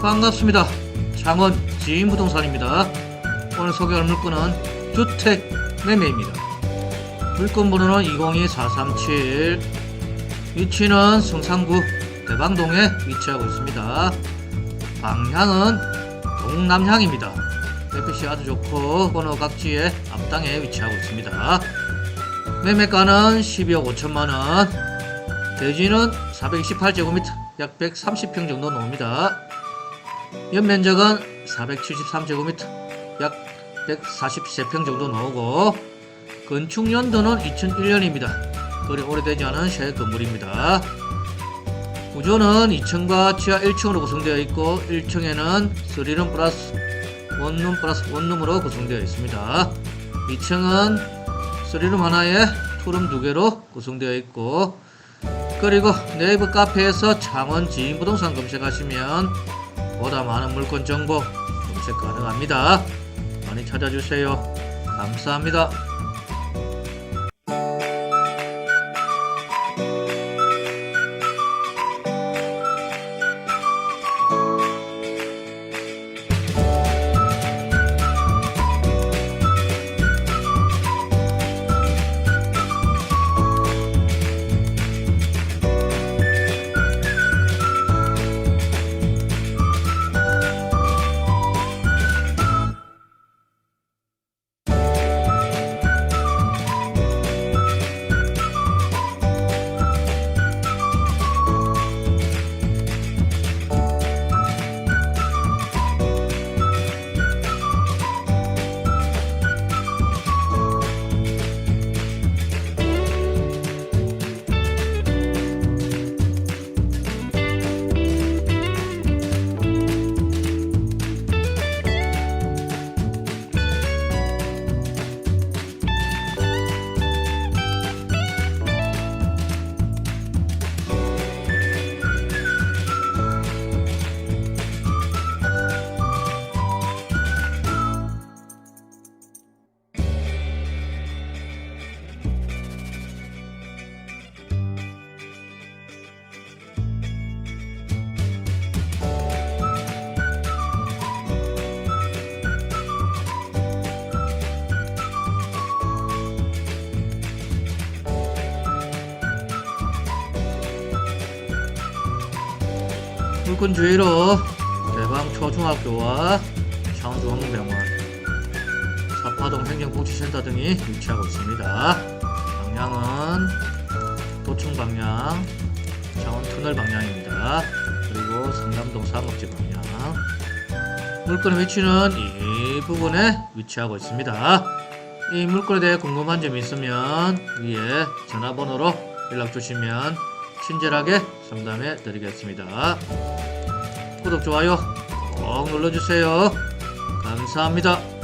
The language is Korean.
반갑습니다. 창원 지인부동산입니다. 오늘 소개할 물건은 주택 매매입니다. 물건 번호는 202437 위치는 성산구 대방동에 위치하고 있습니다. 방향은 동남향입니다. 햇빛이 아주 좋고 번호 각지의 앞당에 위치하고 있습니다. 매매가는 12억 5천만원 대지는 428제곱미터 약 130평 정도 나옵니다. 연면적은 473제곱미터 약 143평 정도 나오고 건축 연도는 2001년입니다. 그리 오래되지 않은 새 건물입니다. 구조는 2층과 지하 1층으로 구성되어 있고 1층에는 3룸 플러스 원룸 플러스 원룸으로 구성되어 있습니다. 2층은 3룸 하나에 투룸 두 개로 구성되어 있고 그리고 네이버 카페에서 창원 지인 부동산 검색하시면 보다 많은 물건 정보 검색 가능합니다. 많이 찾아주세요. 감사합니다. 물건 주위로 대방 초중학교와 창원중앙병원, 사파동 행정복지센터 등이 위치하고 있습니다. 방향은 도청 방향, 창원 터널 방향입니다. 그리고 성남동 상업지 방향. 물건의 위치는 이 부분에 위치하고 있습니다. 이 물건에 대해 궁금한 점이 있으면 위에 전화번호로 연락 주시면 친절하게 상담해 드리겠습니다. 구독, 좋아요 꼭 눌러주세요. 감사합니다.